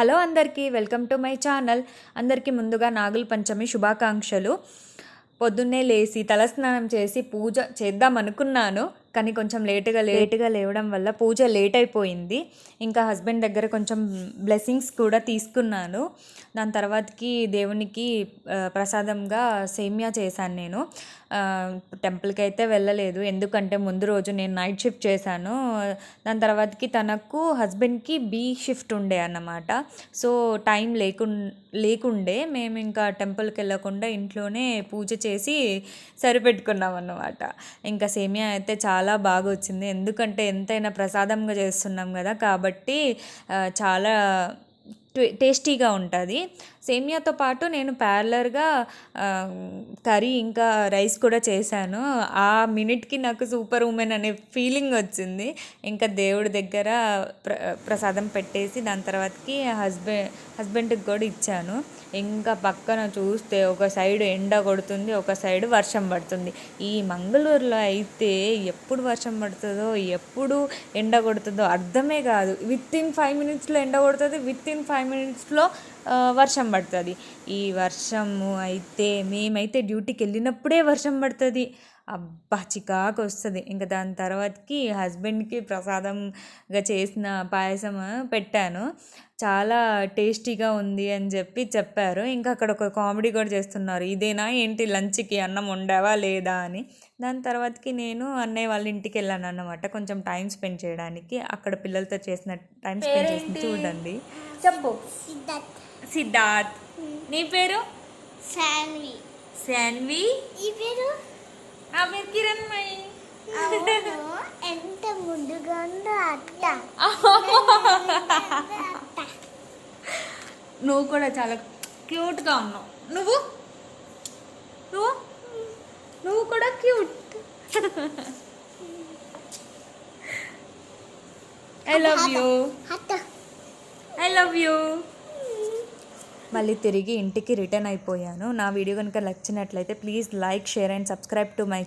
Hello అందరికీ welcome to my channel. అందరికీ ముందుగా నాగుల పంచమి శుభాకాంక్షలు. పొద్దున్నే లేచి తలస్నానం చేసి పూజ చేద్దాం అనుకున్నాను. కానీ కొంచెం లేటుగా లేటుగా లేవడం వల్ల పూజ లేట్ అయిపోయింది ఇంకా హస్బెండ్ దగ్గర కొంచెం బ్లెస్సింగ్స్ కూడా తీసుకున్నాను. దాని తర్వాతకి దేవునికి ప్రసాదంగా సేమియా చేశాను నేను. టెంపుల్కి అయితే వెళ్ళలేదు. ఎందుకంటే ముందు రోజు నేను నైట్ షిఫ్ట్ చేశాను. దాని తర్వాతకి తనకు హస్బెండ్కి బీ షిఫ్ట్ ఉండే అన్నమాట. సో టైం లేకుం లేకుండే మేము ఇంకా టెంపుల్కి వెళ్ళకుండా ఇంట్లోనే పూజ చేసి సరిపెట్టుకున్నాం అన్నమాట. ఇంకా సేమియా అయితే చాలా చాలా బాగా వచ్చింది. ఎందుకంటే ఎంతైనా ప్రసాదంగా చేస్తున్నాం కదా కాబట్టి చాలా టే- టేస్టీగా ఉంటుంది. సేమియాతో పాటు నేను ప్యారలర్గా కర్రీ ఇంకా రైస్ కూడా చేశాను. ఆ మినిట్కి నాకు సూపర్ ఉమెన్ అనే ఫీలింగ్ వచ్చింది. ఇంకా దేవుడి దగ్గర ప్ర ప్రసాదం పెట్టేసి దాని తర్వాతకి హస్బెండ్ హస్బెండ్కి కూడా ఇచ్చాను. ఇంకా పక్కన చూస్తే ఒక సైడ్ ఎండ కొడుతుంది ఒక సైడ్ వర్షం పడుతుంది. ఈ మంగళూరులో అయితే ఎప్పుడు వర్షం పడుతుందో ఎప్పుడు ఎండ కొడుతుందో అర్థమే కాదు. విత్ ఇన్ ఫైవ్ మినిట్స్లో ఎండ కొడుతుంది విత్ ఇన్ ఫైవ్ మినిట్స్లో వర్షం పడుతుంది. ఈ వర్షము అయితే మేమైతే డ్యూటీకి వెళ్ళినప్పుడే వర్షం పడుతుంది. అబ్బా చికాకు వస్తుంది ఇంకా దాని తర్వాతకి హస్బెండ్కి ప్రసాదంగా చేసిన పాయసం పెట్టాను. చాలా టేస్టీగా ఉంది అని చెప్పి చెప్పారు. ఇంకా అక్కడ ఒక కామెడీ కూడా చేస్తున్నారు. ఇదేనా ఏంటి? లంచ్కి అన్నం వండావా లేదా? అని. దాని తర్వాతకి నేను అన్నయ్య వాళ్ళ ఇంటికి వెళ్ళాను అన్నమాట. కొంచెం టైం స్పెండ్ చేయడానికి. అక్కడ పిల్లలతో చేసిన టైం స్పెండ్ చేసి చూడండి. చెప్పు. సిద్ధార్థ్. నీ పేరు? శాన్వి. శాన్వి? ఈ పేరు? నా పేరు కిరణ్ మై ఎంత ముందుగా ఉందో అట్ట నువ్వు కూడా చాలా క్యూట్గా ఉన్నావు. నువ్వు? నువ్వు? నువ్వు కూడా cute. I love you I love you మళ్ళీ తిరిగి ఇంటికి రిటర్న్ అయిపోయాను. నా వీడియో కనుక నచ్చినట్లయితే please like share and subscribe to my